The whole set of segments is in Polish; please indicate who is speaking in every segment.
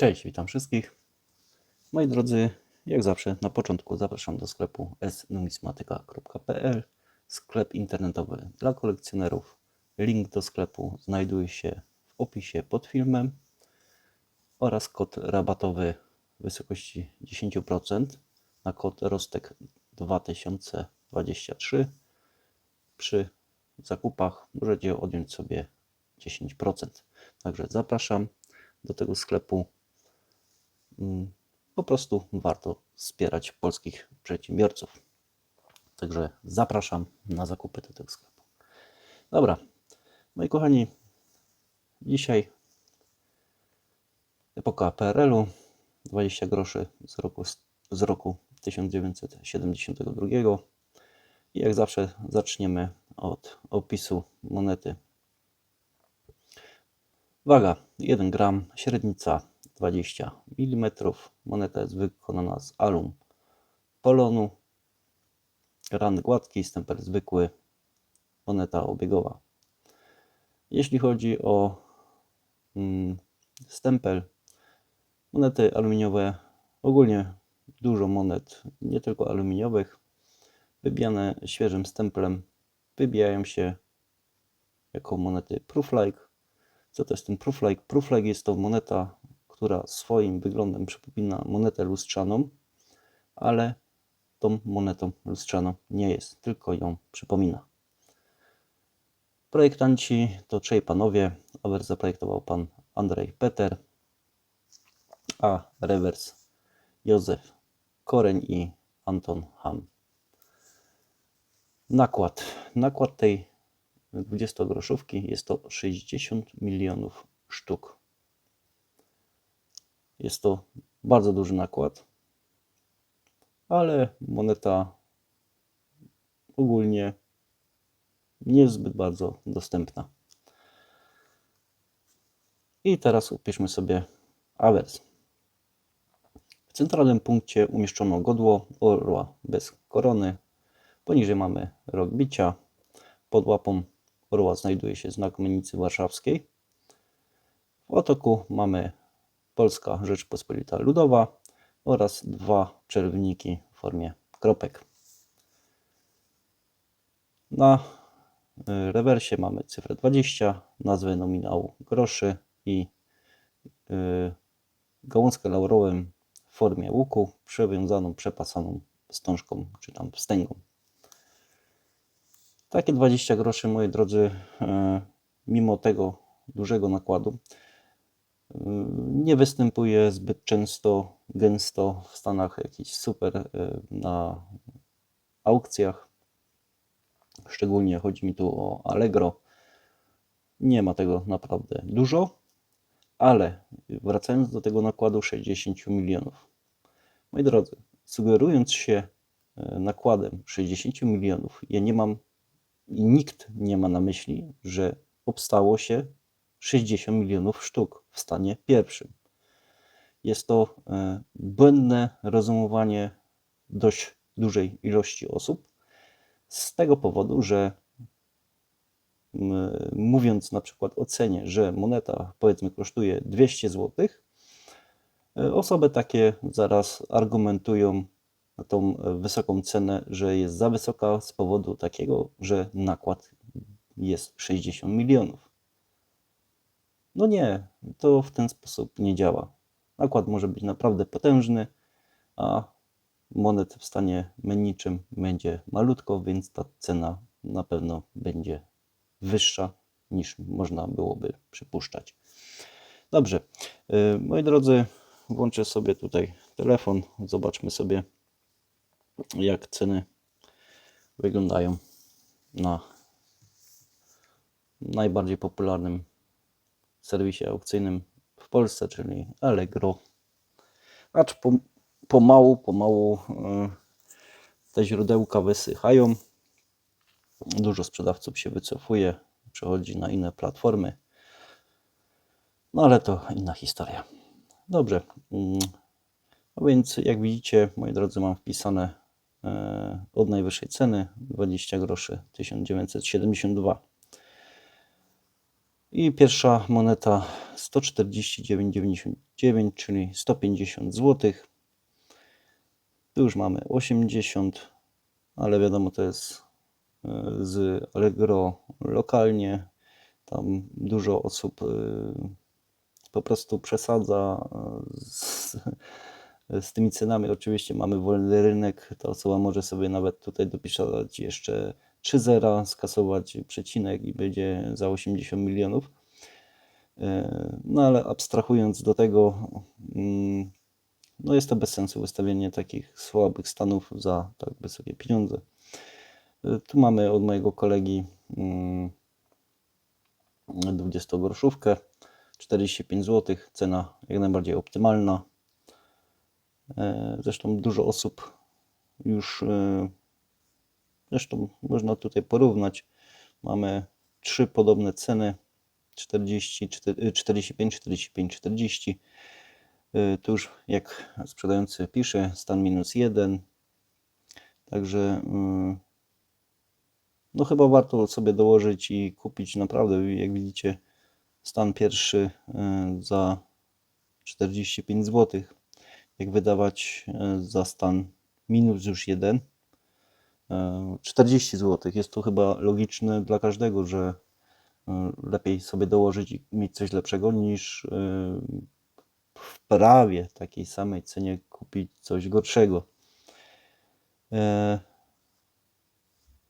Speaker 1: Cześć, witam wszystkich. Moi drodzy, jak zawsze na początku zapraszam do sklepu snumismatyka.pl Sklep internetowy dla kolekcjonerów. Link do sklepu znajduje się w opisie pod filmem oraz kod rabatowy w wysokości 10% na kod ROSTEK 2023. Przy zakupach możecie odjąć sobie 10%. Także zapraszam do tego sklepu. Po prostu warto wspierać polskich przedsiębiorców. Także zapraszam na zakupy do tego sklepu. Dobra, moi kochani, dzisiaj epoka PRL-u, 20 groszy z roku, z roku 1972. I jak zawsze zaczniemy od opisu monety. Waga 1 gram, średnica 20 mm. Moneta jest wykonana z alum polonu. Ran gładki, stempel zwykły. Moneta obiegowa. Jeśli chodzi o mm, stempel, monety aluminiowe, ogólnie dużo monet, nie tylko aluminiowych, wybijane świeżym stemplem, wybijają się jako monety proof-like. Co to jest ten proof-like? Proof-like jest to moneta, która swoim wyglądem przypomina monetę lustrzaną, ale tą monetą lustrzaną nie jest, tylko ją przypomina. Projektanci to trzej panowie. Over zaprojektował pan Andrzej Peter, a rewers Józef Koreń i Anton Ham. Nakład. Nakład tej 20-groszówki jest to 60 milionów sztuk. Jest to bardzo duży nakład, ale moneta ogólnie nie jest zbyt bardzo dostępna. I teraz upiszmy sobie awers. W centralnym punkcie umieszczono godło orła bez korony. Poniżej mamy rok bicia. Pod łapą orła znajduje się znak Mennicy Warszawskiej. W otoku mamy Polska Rzeczpospolita Ludowa oraz dwa czerwniki w formie kropek. Na y, rewersie mamy cyfrę 20, nazwę nominału groszy i y, gałązkę laurowym w formie łuku przewiązaną, przepasaną wstążką czy tam wstęgą. Takie 20 groszy, moi drodzy, e, mimo tego dużego nakładu, nie występuje zbyt często, gęsto w Stanach jakiś super e, na aukcjach. Szczególnie chodzi mi tu o Allegro. Nie ma tego naprawdę dużo, ale wracając do tego nakładu 60 milionów. Moi drodzy, sugerując się nakładem 60 milionów, ja nie mam i nikt nie ma na myśli, że powstało się 60 milionów sztuk w stanie pierwszym. Jest to e, błędne rozumowanie dość dużej ilości osób z tego powodu, że mówiąc na przykład o cenie, że moneta powiedzmy kosztuje 200 zł, e, osoby takie zaraz argumentują tą wysoką cenę, że jest za wysoka z powodu takiego, że nakład jest 60 milionów. No nie, to w ten sposób nie działa. Nakład może być naprawdę potężny, a monet w stanie menniczym będzie malutko, więc ta cena na pewno będzie wyższa niż można byłoby przypuszczać. Dobrze, y, moi drodzy, włączę sobie tutaj telefon, zobaczmy sobie jak ceny wyglądają na najbardziej popularnym serwisie aukcyjnym w Polsce, czyli Allegro. Acz po, pomału, pomału e, te źródełka wysychają. Dużo sprzedawców się wycofuje, przechodzi na inne platformy. No ale to inna historia. Dobrze. No więc jak widzicie, moi drodzy, mam wpisane E, od najwyższej ceny 20 groszy 1972. I pierwsza moneta 149,99, czyli 150 zł. Tu już mamy 80, ale wiadomo, to jest e, z Allegro lokalnie. Tam dużo osób e, po prostu przesadza e, z, z tymi cenami. Oczywiście mamy wolny rynek. Ta osoba może sobie nawet tutaj dopisać jeszcze 3 zera, skasować przecinek i będzie za 80 milionów. No ale abstrahując do tego, mm, no jest to bez sensu wystawienie takich słabych stanów za tak wysokie pieniądze. Tu mamy od mojego kolegi 20 groszówkę, 45 zł, cena jak najbardziej optymalna. Zresztą dużo osób już, zresztą można tutaj porównać. Mamy trzy podobne ceny 40, 45, 45, 40. Tu już jak sprzedający pisze, stan minus 1. Także no chyba warto sobie dołożyć i kupić naprawdę, jak widzicie, stan pierwszy za 45 zł. Jak wydawać za stan minus już 1 40 zł. Jest to chyba logiczne dla każdego, że lepiej sobie dołożyć i mieć coś lepszego niż w prawie takiej samej cenie kupić coś gorszego.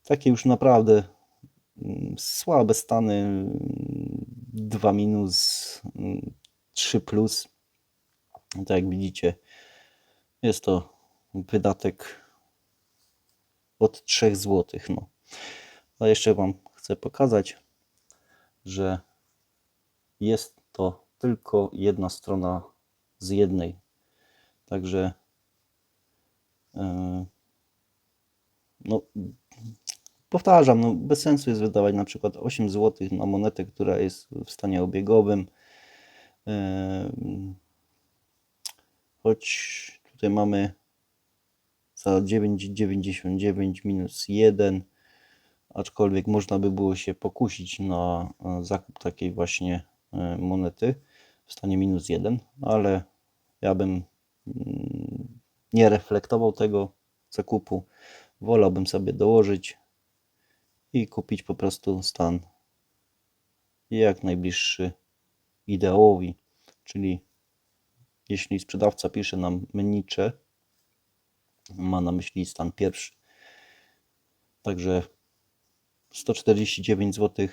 Speaker 1: Takie już naprawdę słabe stany 2 minus 3 plus. Tak jak widzicie, jest to wydatek od 3 zł. No. A jeszcze Wam chcę pokazać że jest to tylko jedna strona z jednej. Także e, no, powtarzam, no, bez sensu jest wydawać na przykład 8 zł na monetę, która jest w stanie obiegowym. E, choć tutaj mamy za 9,99 minus 1 aczkolwiek można by było się pokusić na e, zakup takiej właśnie e, monety w stanie minus 1, ale ja bym mm, nie reflektował tego zakupu. Wolałbym sobie dołożyć i kupić po prostu stan jak najbliższy ideałowi, czyli jeśli sprzedawca pisze nam menicze, ma na myśli stan pierwszy. Także 149 zł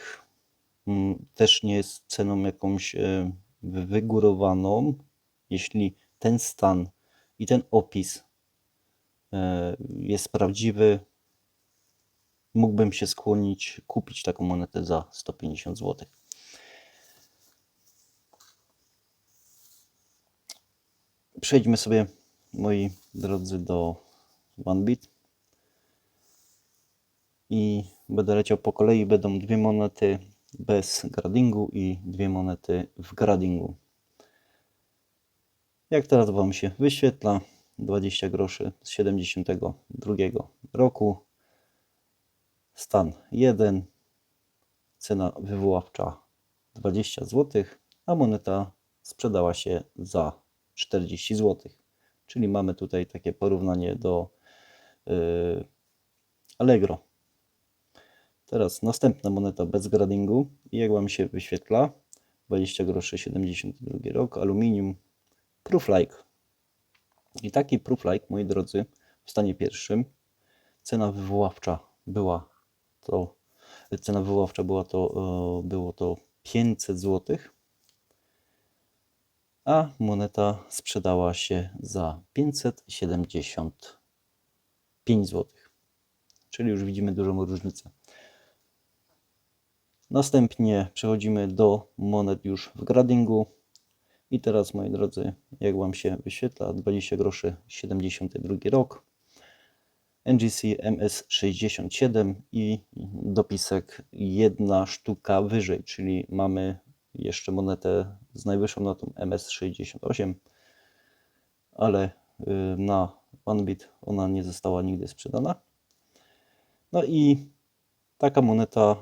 Speaker 1: mm, też nie jest ceną jakąś e, wygórowaną. Jeśli ten stan i ten opis e, jest prawdziwy, mógłbym się skłonić kupić taką monetę za 150 zł. Przejdźmy sobie, moi drodzy, do OneBit i będę leciał po kolei. Będą dwie monety bez gradingu i dwie monety w gradingu. Jak teraz Wam się wyświetla, 20 groszy z 72 roku, stan 1, cena wywoławcza 20 zł, a moneta sprzedała się za 40 zł. Czyli mamy tutaj takie porównanie do Allegro. Teraz następna moneta bez gradingu i jak Wam się wyświetla 20 groszy 72 rok, aluminium, proof like. I taki proof like, moi drodzy, w stanie pierwszym cena wywoławcza była to cena wywoławcza była to, e, było to 500 zł, a moneta sprzedała się za 575 zł. Czyli już widzimy dużą różnicę. Następnie przechodzimy do monet już w gradingu. I teraz, moi drodzy, jak Wam się wyświetla, 20 groszy 72 rok, NGC MS67 i dopisek jedna sztuka wyżej, czyli mamy jeszcze monetę z najwyższą notą MS68, ale y, na OneBit ona nie została nigdy sprzedana. No i taka moneta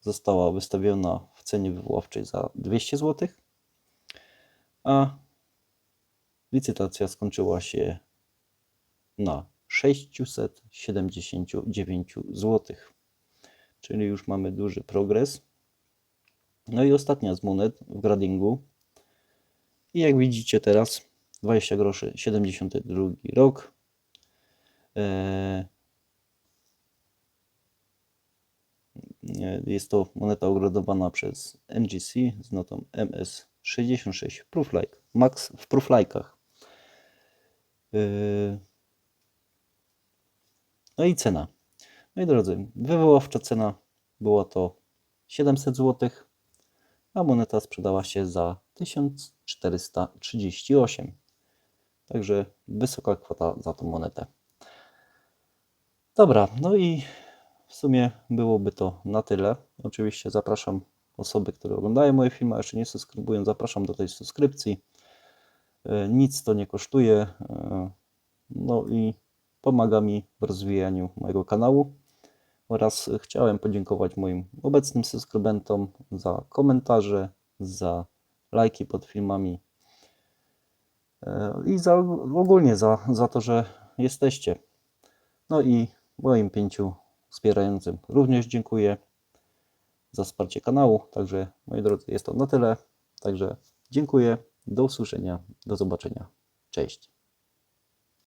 Speaker 1: została wystawiona w cenie wywoławczej za 200 zł, a licytacja skończyła się na 679 zł. Czyli już mamy duży progres. No i ostatnia z monet w gradingu. I jak widzicie teraz 20 groszy 72 rok. Eee, Jest to moneta ogradowana przez MGC z notą MS66 Prooflike, Max w Prooflike'ach. Yy, No i cena. Moi drodzy, wywoławcza cena była to 700 zł, a moneta sprzedała się za 1438. Także wysoka kwota za tą monetę. Dobra, no i w sumie byłoby to na tyle. Oczywiście zapraszam osoby, które oglądają moje filmy, a jeszcze nie subskrybują, zapraszam do tej subskrypcji. E, Nic to nie kosztuje. e, No i pomaga mi w rozwijaniu mojego kanału. Oraz chciałem podziękować moim obecnym subskrybentom za komentarze, za lajki pod filmami i za ogólnie za, za to, że jesteście. No i moim pięciu wspierającym również dziękuję za wsparcie kanału. Także moi drodzy, jest to na tyle. Także dziękuję. Do usłyszenia. Do zobaczenia. Cześć.